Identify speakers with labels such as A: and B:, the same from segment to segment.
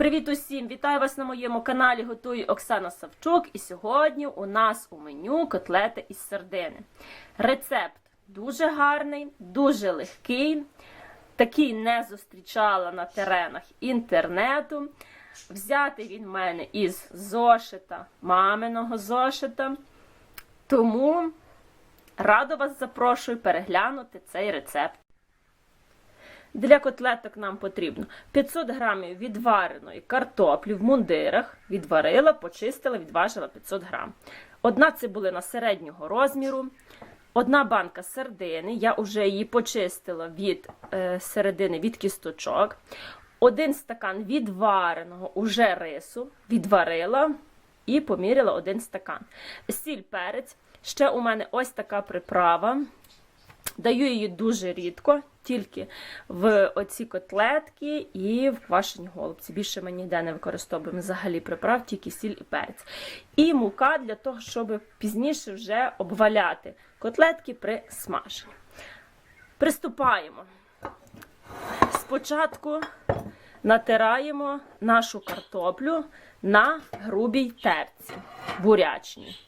A: Привіт усім! Вітаю вас на моєму каналі Готую Оксана Савчук. І сьогодні у нас у меню котлети із сардини. Рецепт дуже гарний, дуже легкий. Такий не зустрічала на теренах інтернету. Взяти він в мене із зошита, маминого зошита. Тому радо вас запрошую переглянути цей рецепт. Для котлеток нам потрібно 500 грамів відвареної картоплі в мундирах. Відварила, почистила, відважила 500 грам. Одна цибулина середнього розміру. Одна банка сардини. Я вже її почистила від е, середини від кісточок. Один стакан відвареного уже рису. Відварила і поміряла один стакан. Сіль перець. Ще у мене ось така приправа. Даю її дуже рідко, тільки в оці котлетки і в квашені голубці. Більше ми ніде не використовуємо взагалі приправ, тільки сіль і перець. І мука для того, щоб пізніше вже обваляти котлетки при смаженні. Приступаємо. Спочатку натираємо нашу картоплю на грубій терці, бурячній.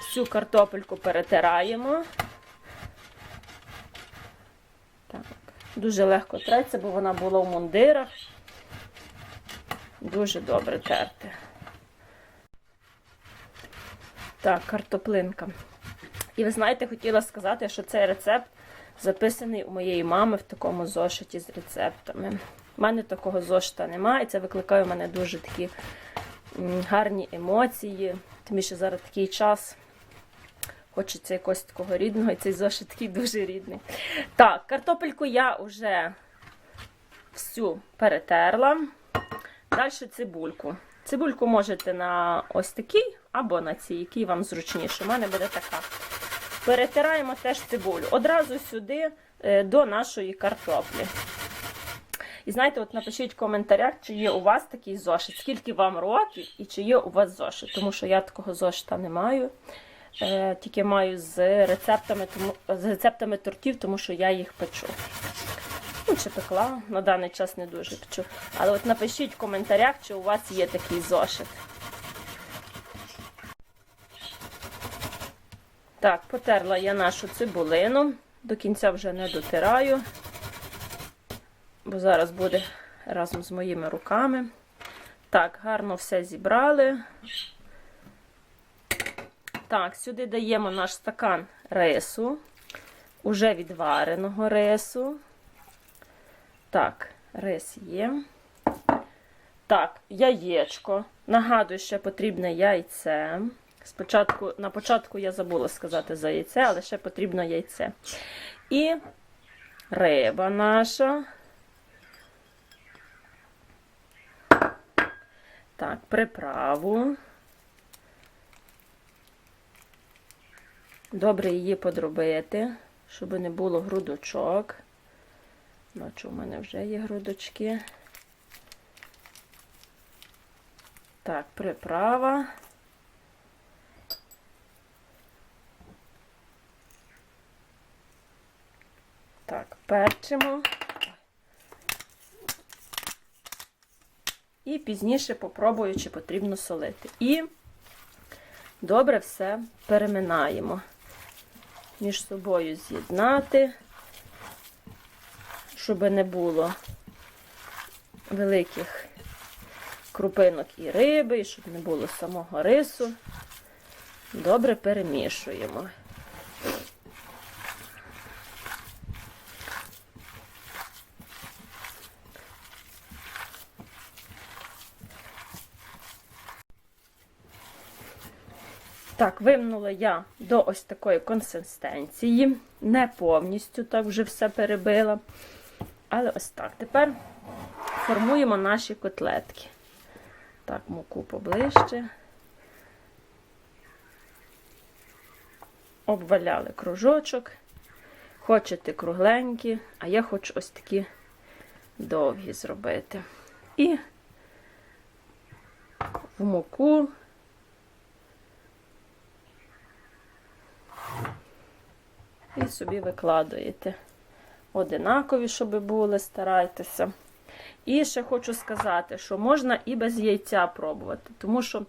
A: Всю картопельку перетираємо. Так. Дуже легко треться, бо вона була в мундирах. Дуже добре терти. Так, картоплинка. І ви знаєте, хотіла сказати, що цей рецепт записаний у моєї мами в такому зошиті з рецептами. У мене такого зошита немає, і це викликає у мене дуже такі гарні емоції. Тим більше зараз такий час. Хочеться якогось такого рідного, і цей зошит такий дуже рідний. Так, картопельку я вже всю перетерла. Далі цибульку. Цибульку можете на ось такий або на цій, який вам зручніше. У мене буде така. Перетираємо теж цибулю. Одразу сюди е, до нашої картоплі. І знаєте, от напишіть в коментарях, чи є у вас такий зошит, скільки вам років і чи є у вас зошит, тому що я такого зошита не маю. Е, тільки маю з рецептами, тому, з рецептами тортів, тому що я їх печу. Ну, чи пекла, на даний час не дуже печу. Але от напишіть в коментарях, чи у вас є такий зошит. Так, потерла я нашу цибулину. До кінця вже не дотираю, бо зараз буде разом з моїми руками. Так, гарно все зібрали. Так, сюди даємо наш стакан рису, уже відвареного рису. Так, рис є. Так, яєчко. Нагадую, ще потрібне яйце. Спочатку, на початку я забула сказати за яйце, але ще потрібно яйце. І риба наша. Так, приправу. Добре її подробити, щоб не було грудочок. Бачу, у мене вже є грудочки. Так, приправа. Так, перчимо. І пізніше попробую, чи потрібно солити. І добре все переминаємо. Між собою з'єднати, щоб не було великих крупинок і риби, і щоб не було самого рису. Добре перемішуємо. Так, вимнула я до ось такої консистенції. Не повністю так вже все перебила. Але ось так. Тепер формуємо наші котлетки. Так, муку поближче. Обваляли кружочок. Хочете кругленькі, а я хочу ось такі довгі зробити. І в муку. І собі викладуєте. Одинакові, щоб були, старайтеся. І ще хочу сказати, що можна і без яйця пробувати, тому що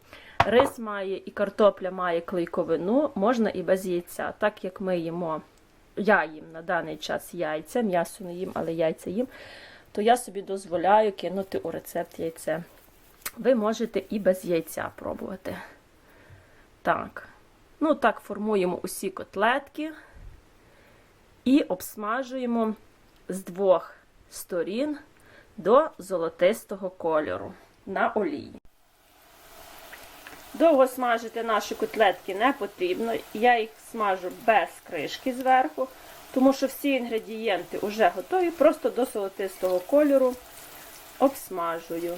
A: рис має і картопля має клейковину, можна і без яйця. Так як ми їмо, я їм на даний час яйця, м'ясо не їм, але яйця їм, то я собі дозволяю кинути у рецепт яйце. Ви можете і без яйця пробувати. Так. Ну, так формуємо усі котлетки і обсмажуємо з двох сторін до золотистого кольору на олії. Довго смажити наші котлетки не потрібно. Я їх смажу без кришки зверху, тому що всі інгредієнти вже готові, просто до золотистого кольору обсмажую.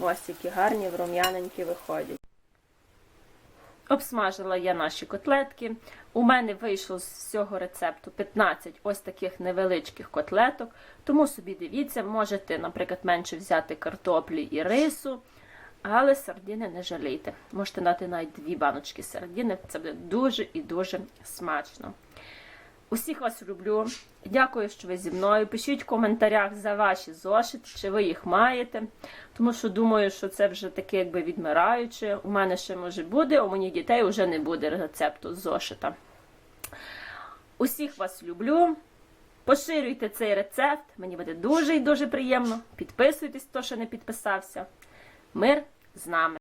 A: Ось які гарні рум'яненькі виходять. Обсмажила я наші котлетки. У мене вийшло з цього рецепту 15 ось таких невеличких котлеток. Тому собі дивіться, можете, наприклад, менше взяти картоплі і рису, але сардини не жалійте. Можете дати навіть дві баночки сардини, це буде дуже і дуже смачно. Усіх вас люблю. Дякую, що ви зі мною. Пишіть в коментарях за ваші зошити, чи ви їх маєте. Тому що думаю, що це вже таке якби відмираюче. У мене ще може буде, у моїх дітей вже не буде рецепту з зошита. Усіх вас люблю. Поширюйте цей рецепт, мені буде дуже і дуже приємно. Підписуйтесь, хто ще не підписався. Мир з нами!